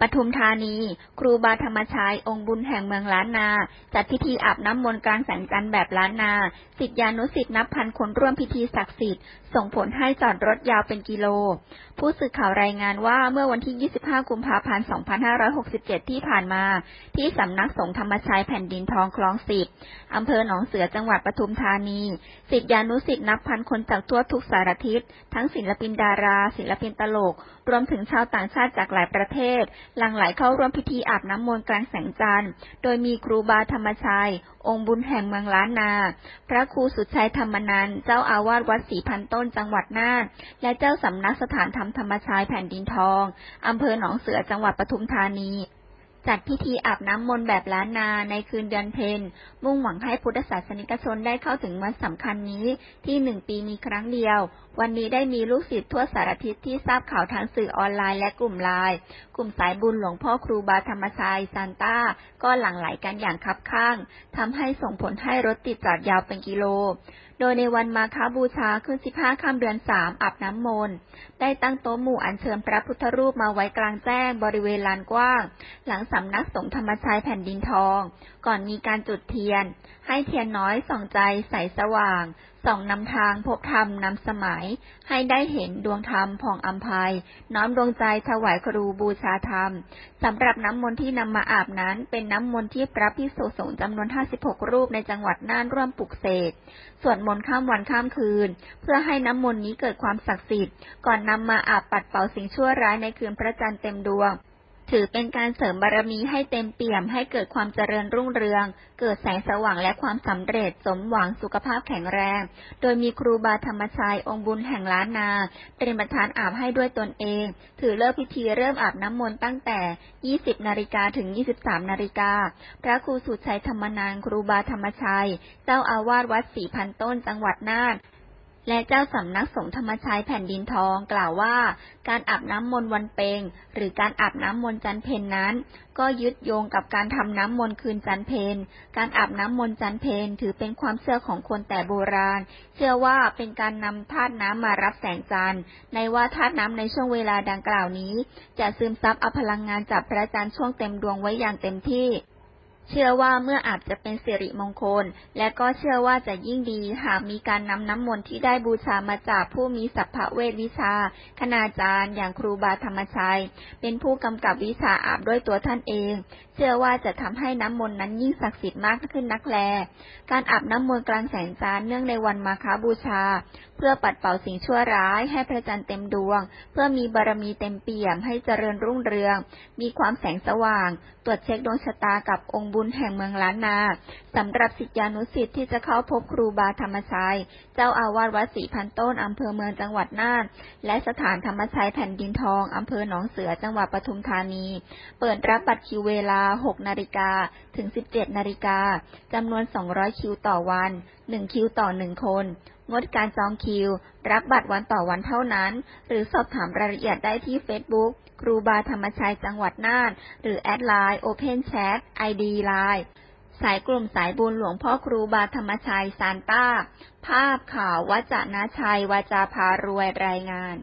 ปทุมธานี ครูบาธรรมชัยองค์บุญแห่งเมืองล้านนา จัดพิธีอาบน้ำมนต์กลางแสงจันทร์แบบล้านนาสิทธิานุสิทธินับพันคนร่วมพิธีศักดิ์สิทธิ์ ส่งผลให้จอดรถยาวเป็นกิโล ผู้สื่อข่าวรายงานว่าเมื่อวันที่ 25 กุมภาพันธ์ 2567 ที่ผ่านมา ที่สำนักสงฆ์ธรรมชัยแผ่นดินทองคลองสิบอำเภอหนองเสือจังหวัดปทุมธานีสิทธิานุสิทธินับพันคนจากทั่วทุกสารทิศทั้งศิลปินดารา ศิลปินตลก รวมถึงชาวต่างชาติจากหลายประเทศหลั่งไหลเข้าร่วมพิธีอาบน้ำมนต์กลางแสงจันทร์ โดยมีครูบาธรรมชัย องค์บุญแห่งเมืองล้านนา พระครูสุชัยธรรมนันเจ้าอาวาสวัดศรีพันต้นจังหวัดน่านและเจ้าสำนักสถานธรรมธรรมชัยแผ่นดินทองอำเภอหนองเสือจังหวัดปทุมธานี จัดพิธีอาบน้ำมนต์แบบล้านนาในคืนเดือนเพ็ญมุ่งหวังให้พุทธศาสนิกชนได้เข้าถึงวันสำคัญนี้ที่หนึ่งปีมีครั้งเดียว วันนี้ได้มีลูกศิษย์ทั่วสารทิศที่ทราบข่าวทางสื่อออนไลน์และกลุ่มไลน์กลุ่มสายบุญหลวงพ่อครูบาธรรมชัยซานต้า ก็หลั่งไหลกันอย่างคับข้างทำให้ส่งผลให้รถติดจอดยาวเป็นกิโล โดยในวันมาคาบูชาขึ้น15ค่ำเดือน3อาบน้ำมนต์ได้ตั้งโต๊ะหมู่อัญเชิญพระพุทธรูปมาไว้กลางแจ้งบริเวณลานกว้าง หลังสำนักสงฆ์ธรรมชัยแผ่นดินทอง ก่อนมีการจุดเทียน ให้เทียนน้อยส่องใจใสสว่าง ส่องนำทางพบธรรมนำสมัย ให้ได้เห็นดวงธรรมผ่องอัมภัย น้อมดวงใจถวายครูบูชาธรรมสำหรับน้ำมนต์ที่นำมาอาบนั้น เป็นน้ำมนต์ที่พระพิสุสงฆ์จำนวน 56 รูปในจังหวัดน่านร่วมปลุกเสกสวดมนต์ข้ามวันข้ามคืน เพื่อให้น้ำมนต์นี้เกิดความศักดิ์สิทธิ์ ก่อนนำมาอาบปัดเป่าสิ่งชั่วร้ายในคืนพระจันทร์เต็มดวง ถือเป็นการเสริมบารมีให้เต็มเปี่ยมให้เกิดความเจริญรุ่งเรือง เกิดแสงสว่างและความสำเร็จสมหวังสุขภาพแข็งแรง โดยมีครูบาธรรมชัยองค์บุญแห่งล้านนา เป็นประธานอาบให้ด้วยตนเอง ถือเลิกพิธีเริ่มอาบน้ำมนต์ตั้งแต่ 20 นาฬิกาถึง 23 นาฬิกา พระครูสุดชัยธรรมนานครูบาธรรมชัย เจ้าอาวาสวัดศรีพันต้นจังหวัดน่าน และเจ้าสำนักสงฆ์ธรรมชัยแผ่นดินทองกล่าวว่า การอาบน้ำมนต์วันเปง หรือการอาบน้ำมนต์จันเพนนั้น ก็ยึดโยงกับการทำน้ำมนต์คืนจันเพน การอาบน้ำมนต์จันเพนถือเป็นความเชื่อของคนแต่โบราณ เชื่อว่าเป็นการนำธาตุน้ำมารับแสงจันทร์ ในว่าธาตุน้ำในช่วงเวลาดังกล่าวนี้ จะซึมซับเอาพลังงานจากพระจันทร์ช่วงเต็มดวงไว้อย่างเต็มที่ เชื่อว่าเมื่ออาจจะเป็นสิริมงคล และก็เชื่อว่าจะยิ่งดีหากมีการนำน้ำมนต์ที่ได้บูชามาจากผู้มีสัพพะเวทวิชา คณาจารย์ อย่างครูบาธรรมชัย เป็นผู้กำกับวิชาอาบด้วยตัวท่านเอง เชื่อว่าจะทำให้น้ำมนต์นั้นยิ่งศักดิ์สิทธิ์มากขึ้นนักแล การอาบน้ำมนต์กลางแสงจันทร์เนื่องในวันมาฆบูชาเพื่อปัดเป่าสิ่งชั่วร้ายให้พระจันทร์เต็มดวง เพื่อมีบารมีเต็มเปี่ยมให้เจริญรุ่งเรือง มีความแสงสว่าง ตรวจเช็คดวงชะตากับองค์บุญแห่งเมืองล้านนาสำหรับศิษยานุศิษย์ที่จะเข้าพบครูบาธรรมชัย เจ้าอาวาสวัดศรีพันต้นอำเภอเมืองจังหวัดน่าน และสถานธรรมชัยแผ่นดินทองอำเภอหนองเสือจังหวัดปทุมธานี เปิดรับบัตรคิวเวลา 6 นาฬิกาถึง 17 นาฬิกาจำนวน 200 คิวต่อวัน 1 คิวต่อ 1 คน งดการจองคิว รับบัตรวันต่อวันเท่านั้น หรือสอบถามรายละเอียดได้ที่ Facebook ครูบาธรรมชัยจังหวัดน่าน หรือแอดไลน์ Open Chat ID ไลน์สายกลุ่มสายบุญหลวงพ่อครูบาธรรมชัยซานต้า ภาพข่าววัจนาชัยวาจาพารวยรายงาน